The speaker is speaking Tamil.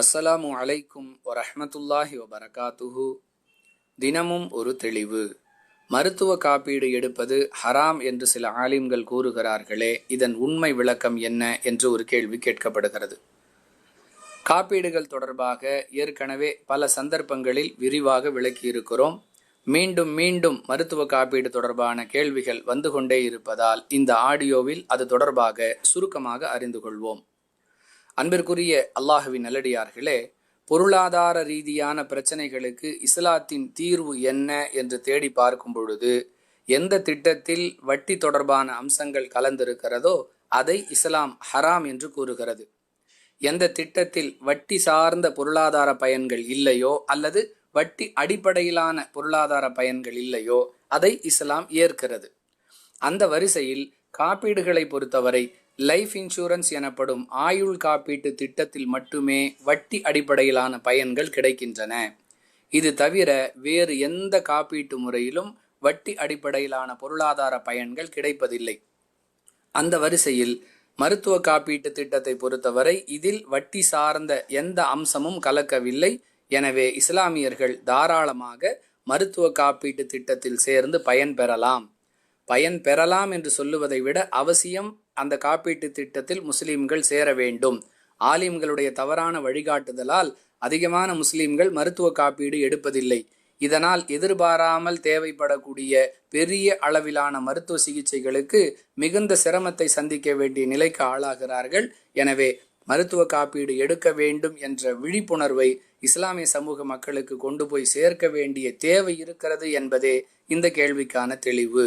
அஸ்ஸலாமு அலைக்கும் வரஹமத்துல்லாஹி வபரகாத்துஹு. தினமும் ஒரு தெளிவு. மருத்துவ காப்பீடு எடுப்பது ஹராம் என்று சில ஆலிம்கள் கூறுகிறார்களே இதன் உண்மை விளக்கம் என்ன என்று ஒரு கேள்வி கேட்கப்படுகிறது. காப்பீடுகள் தொடர்பாக ஏற்கனவே பல சந்தர்ப்பங்களில் விரிவாக விளக்கியிருக்கிறோம். மீண்டும் மீண்டும் மருத்துவ காப்பீடு தொடர்பான கேள்விகள் வந்து கொண்டே இருப்பதால் இந்த ஆடியோவில் அது தொடர்பாக சுருக்கமாக அறிந்து கொள்வோம். அன்பிற்குரிய அல்லாஹுவின் நல்லடியார்களே பொருளாதார ரீதியான பிரச்சனைகளுக்கு இஸ்லாத்தின் தீர்வு என்ன என்று தேடி பார்க்கும் பொழுது எந்த திட்டத்தில் வட்டி தொடர்பான அம்சங்கள் கலந்திருக்கிறதோ அதை இஸ்லாம் ஹராம் என்று கூறுகிறது. எந்த திட்டத்தில் வட்டி சார்ந்த பொருளாதார பயன்கள் இல்லையோ அல்லது வட்டி அடிப்படையிலான பொருளாதார பயன்கள் இல்லையோ அதை இஸ்லாம் ஏற்கிறது. அந்த வரிசையில் காப்பீடுகளை பொறுத்தவரை லைஃப் இன்சூரன்ஸ் எனப்படும் ஆயுள் காப்பீட்டு திட்டத்தில் மட்டுமே வட்டி அடிப்படையிலான பயன்கள் கிடைக்கின்றன. இது தவிர வேறு எந்த காப்பீட்டு முறையிலும் வட்டி அடிப்படையிலான பொருளாதார பயன்கள் கிடைப்பதில்லை. அந்த வரிசையில் மருத்துவ காப்பீட்டு திட்டத்தை பொறுத்தவரை இதில் வட்டி சார்ந்த எந்த அம்சமும் கலக்கவில்லை. எனவே இஸ்லாமியர்கள் தாராளமாக மருத்துவ காப்பீட்டு திட்டத்தில் சேர்ந்து பயன் பெறலாம் பயன் பெறலாம் என்று சொல்லுவதை விட அவசியம் அந்த காப்பீட்டு திட்டத்தில் முஸ்லீம்கள் சேர வேண்டும். ஆலிம்களுடைய தவறான வழிகாட்டுதலால் அதிகமான முஸ்லீம்கள் மருத்துவ காப்பீடு எடுப்பதில்லை. இதனால் எதிர்பாராமல் தேவைப்படக்கூடிய பெரிய அளவிலான மருத்துவ சிகிச்சைகளுக்கு மிகுந்த சிரமத்தை சந்திக்க வேண்டிய நிலைக்கு ஆளாகிறார்கள். எனவே மருத்துவ காப்பீடு எடுக்க வேண்டும் என்ற விழிப்புணர்வை இஸ்லாமிய சமூக மக்களுக்கு கொண்டு போய் சேர்க்க வேண்டிய தேவை இருக்கிறது என்பதே இந்த கேள்விக்கான தெளிவு.